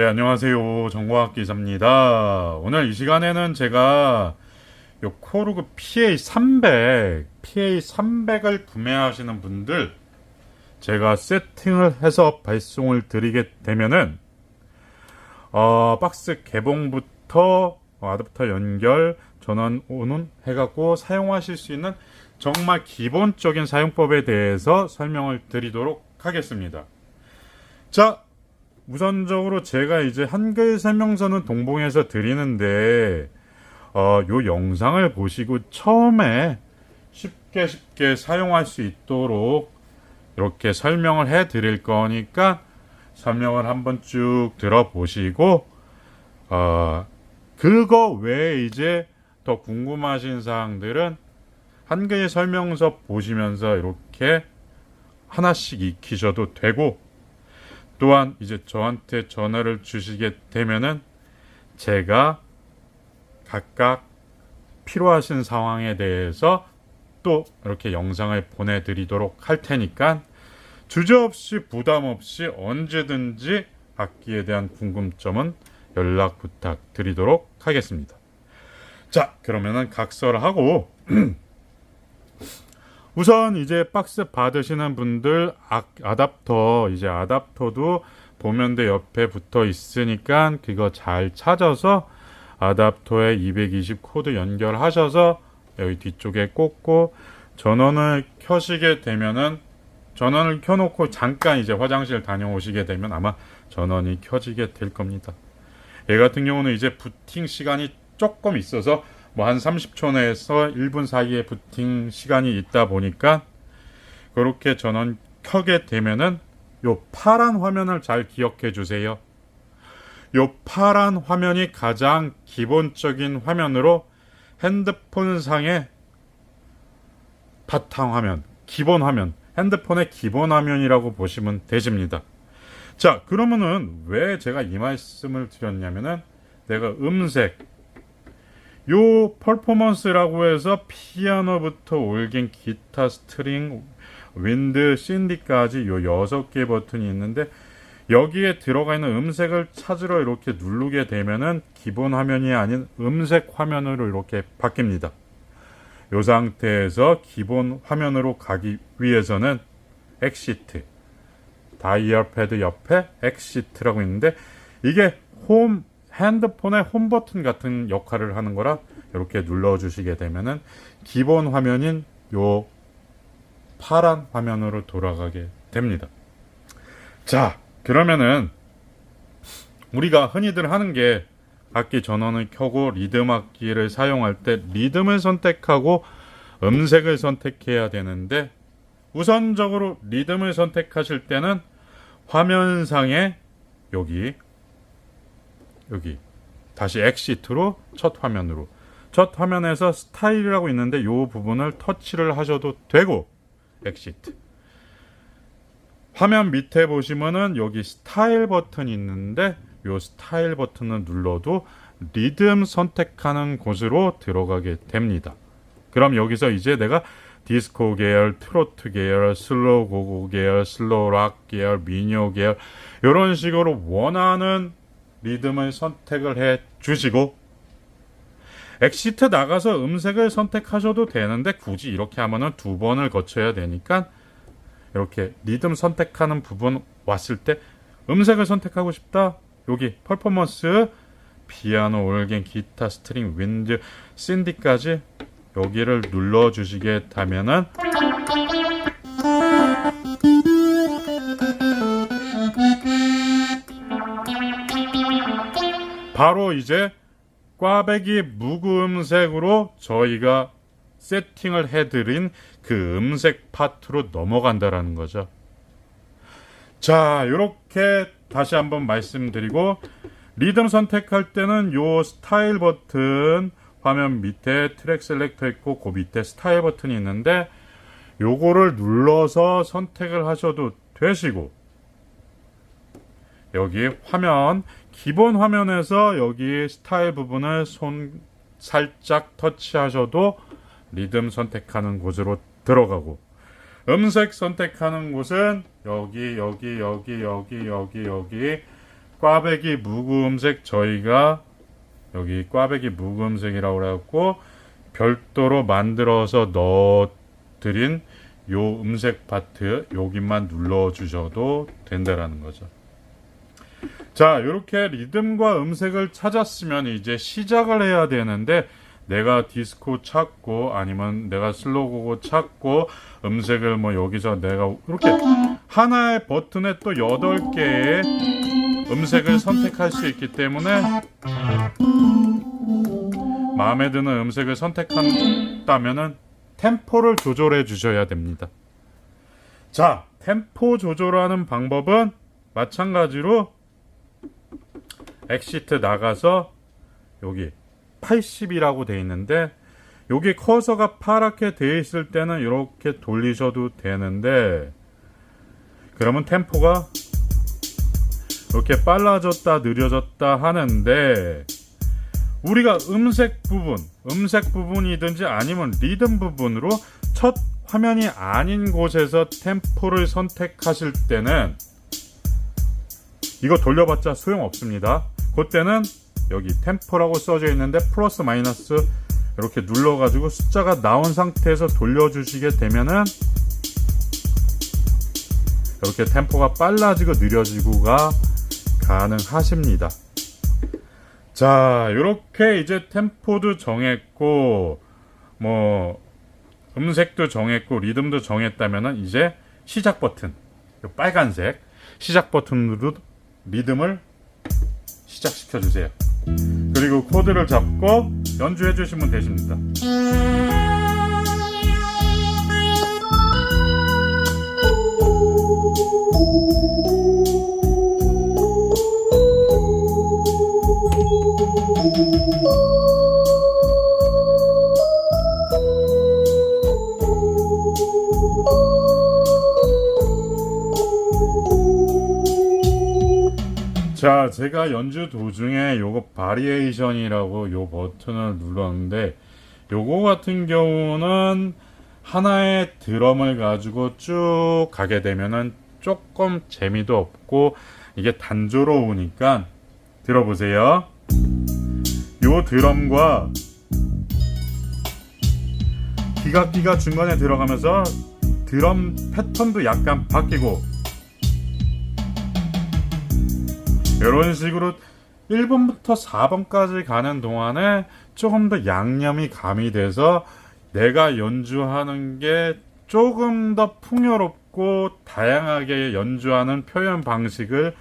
네, 안녕하세요. 정과학 기자입니다. 오늘 이 시간에는 제가 요 코르그 PA300, PA300을 구매하시는 분들 제가 세팅을 해서 발송을 드리게 되면은 어, 박스 개봉부터 아답터 연결, 전원 오는 해갖고 사용하실 수 있는 정말 기본적인 사용법에 대해서 설명을 드리도록 하겠습니다. 자, 우선적으로 제가 이제 한글 설명서는 동봉해서 드리는데 어, 요 영상을 보시고 처음에 쉽게 쉽게 사용할 수 있도록 이렇게 설명을 해 드릴 거니까 설명을 한번 쭉 들어보시고 어, 그거 외에 이제 더 궁금하신 사항들은 한글 설명서 보시면서 이렇게 하나씩 익히셔도 되고 또한 이제 저한테 전화를 주시게 되면은 제가 각각 필요하신 상황에 대해서 또 이렇게 영상을 보내드리도록 할 테니까 주저없이 부담 없이 언제든지 악기에 대한 궁금점은 연락 부탁드리도록 하겠습니다. 자, 그러면은 각설하고 우선 이제 박스 받으시는 분들 아, 아답터 이제 아답터도 도면대 옆에 붙어 있으니까 그거 잘 찾아서 아답터에 220 코드 연결하셔서 여기 뒤쪽에 꽂고 전원을 켜시게 되면은 전원을 켜놓고 잠깐 이제 화장실 다녀오시게 되면 아마 전원이 켜지게 될 겁니다. 얘 같은 경우는 이제 부팅 시간이 조금 있어서 뭐 한 30초 내에서 1분 사이에 부팅 시간이 있다 보니까 그렇게 전원 켜게 되면은 요 파란 화면을 잘 기억해 주세요. 요 파란 화면이 가장 기본적인 화면으로 핸드폰 상의 바탕 화면, 기본 화면, 핸드폰의 기본 화면이라고 보시면 되십니다. 자, 그러면은 왜 제가 이 말씀을 드렸냐면은 내가 음색, 요 퍼포먼스라고 해서 피아노부터 올긴 기타, 스트링, 윈드, 신디까지 요 여섯 개 버튼이 있는데 여기에 들어가 있는 음색을 찾으러 이렇게 누르게 되면은 기본 화면이 아닌 음색 화면으로 이렇게 바뀝니다. 이 상태에서 기본 화면으로 가기 위해서는 엑시트, 다이얼 패드 옆에 엑시트라고 있는데 이게 홈 핸드폰의 홈 버튼 같은 역할을 하는 거라 이렇게 눌러 주시게 되면은 기본 화면인 요 파란 화면으로 돌아가게 됩니다. 자, 그러면은 우리가 흔히들 하는 게 악기 전원을 켜고 리듬 악기를 사용할 때 리듬을 선택하고 음색을 선택해야 되는데 우선적으로 리듬을 선택하실 때는 화면상에 여기 여기. 다시 엑시트로 첫 화면으로. 첫 화면에서 스타일이라고 있는데 이 부분을 터치를 하셔도 되고 엑시트. 화면 밑에 보시면은 여기 스타일 버튼이 있는데 이 스타일 버튼을 눌러도 리듬 선택하는 곳으로 들어가게 됩니다. 그럼 여기서 이제 내가 디스코 계열, 트로트 계열, 슬로우 고고 계열, 슬로우 락 계열, 미니어 계열 이런 식으로 원하는 리듬을 선택을 해 주시고 엑시트 나가서 음색을 선택하셔도 되는데 굳이 이렇게 하면은 두 번을 거쳐야 되니까 이렇게 리듬 선택하는 부분 왔을 때 음색을 선택하고 싶다. 여기 퍼포먼스 피아노, 올겐, 기타, 스트링, 윈드, 신디까지 여기를 눌러 주시게 되면은 바로 이제 꽈배기 무구음색으로 저희가 세팅을 해드린 그 음색 파트로 넘어간다라는 거죠. 자, 이렇게 다시 한번 말씀드리고 리듬 선택할 때는 요 스타일 버튼 화면 밑에 트랙 셀렉터 있고 그 밑에 스타일 버튼이 있는데 요거를 눌러서 선택을 하셔도 되시고 여기 화면 기본 화면에서 여기 스타일 부분을 손 살짝 터치하셔도 리듬 선택하는 곳으로 들어가고 음색 선택하는 곳은 여기 여기 여기 여기 여기 여기 꽈배기 무구 음색 저희가 여기 꽈배기 무구 음색이라고 그래갖고 별도로 만들어서 넣어 드린 요 음색 파트 여기만 눌러 주셔도 된다라는 거죠. 자, 이렇게 리듬과 음색을 찾았으면 이제 시작을 해야 되는데 내가 디스코 찾고 아니면 내가 슬로우고 찾고 음색을 뭐 여기서 내가 이렇게 하나의 버튼에 또 여덟 개의 음색을 선택할 수 있기 때문에 마음에 드는 음색을 선택한다면은 템포를 조절해 주셔야 됩니다. 자, 템포 조절하는 방법은 마찬가지로 엑시트 나가서 여기 80이라고 돼 있는데 여기 커서가 파랗게 돼 있을 때는 이렇게 돌리셔도 되는데 그러면 템포가 이렇게 빨라졌다 느려졌다 하는데 우리가 음색 부분, 음색 부분이든지 아니면 리듬 부분으로 첫 화면이 아닌 곳에서 템포를 선택하실 때는 이거 돌려봤자 소용없습니다. 그때는 여기 템포라고 써져 있는데 플러스 마이너스 이렇게 눌러가지고 숫자가 나온 상태에서 돌려주시게 되면은 이렇게 템포가 빨라지고 느려지고가 가능하십니다. 자, 이렇게 이제 템포도 정했고, 뭐, 음색도 정했고, 리듬도 정했다면은 이제 시작 버튼, 요 빨간색 시작 버튼으로 리듬을 시작시켜 주세요. 그리고 코드를 잡고 연주해 주시면 되십니다. 자, 제가 연주 도중에 요거 바리에이션이라고 요 버튼을 눌렀는데 요거 같은 경우는 하나의 드럼을 가지고 쭉 가게 되면은 조금 재미도 없고 이게 단조로우니까 들어보세요. 요 드럼과 기각기가 중간에 들어가면서 드럼 패턴도 약간 바뀌고 이런 식으로 1번부터 4번까지 가는 동안에 조금 더 양념이 가미돼서 내가 연주하는 게 조금 더 풍요롭고 다양하게 연주하는 표현 방식을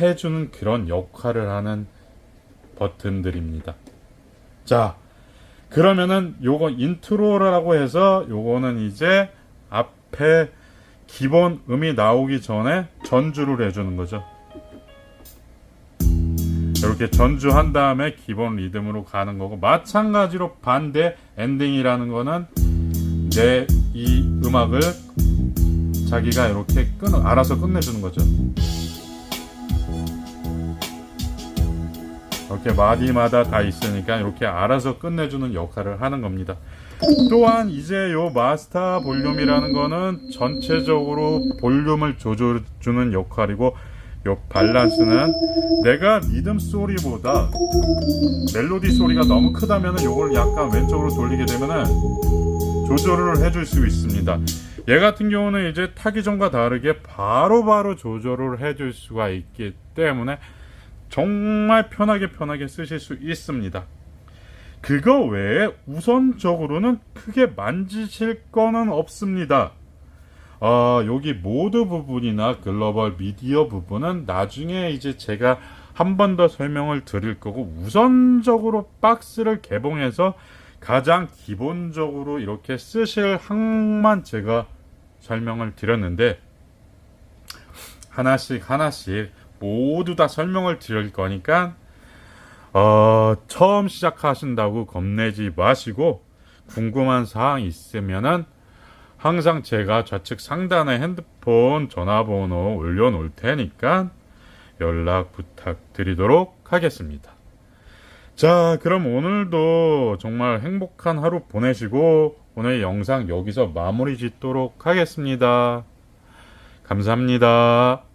해주는 그런 역할을 하는 버튼들입니다. 자, 그러면은 요거 인트로라고 해서 요거는 이제 앞에 기본 음이 나오기 전에 전주를 해주는 거죠. 이렇게 전주한 다음에 기본 리듬으로 가는 거고 마찬가지로 반대 엔딩이라는 거는 내 이 음악을 자기가 이렇게 끊 알아서 끝내주는 거죠. 이렇게 마디마다 다 있으니까 이렇게 알아서 끝내주는 역할을 하는 겁니다. 또한 이제 요 마스터 볼륨이라는 거는 전체적으로 볼륨을 조절해주는 역할이고 요 밸런스는 내가 리듬 소리보다 멜로디 소리가 너무 크다면 요걸 약간 왼쪽으로 돌리게 되면은 조절을 해줄 수 있습니다. 얘 같은 경우는 이제 타기 전과 다르게 바로바로 바로 조절을 해줄 수가 있기 때문에 정말 편하게 편하게 쓰실 수 있습니다. 그거 외에 우선적으로는 크게 만지실 거는 없습니다. 어, 여기 모드 부분이나 글로벌 미디어 부분은 나중에 이제 제가 한 번 더 설명을 드릴 거고 우선적으로 박스를 개봉해서 가장 기본적으로 이렇게 쓰실 항만 제가 설명을 드렸는데 하나씩 하나씩 모두 다 설명을 드릴 거니까 어, 처음 시작하신다고 겁내지 마시고 궁금한 사항 있으면은 항상 제가 좌측 상단에 핸드폰 전화번호 올려놓을 테니까 연락 부탁드리도록 하겠습니다. 자, 그럼 오늘도 정말 행복한 하루 보내시고 오늘 영상 여기서 마무리 짓도록 하겠습니다. 감사합니다.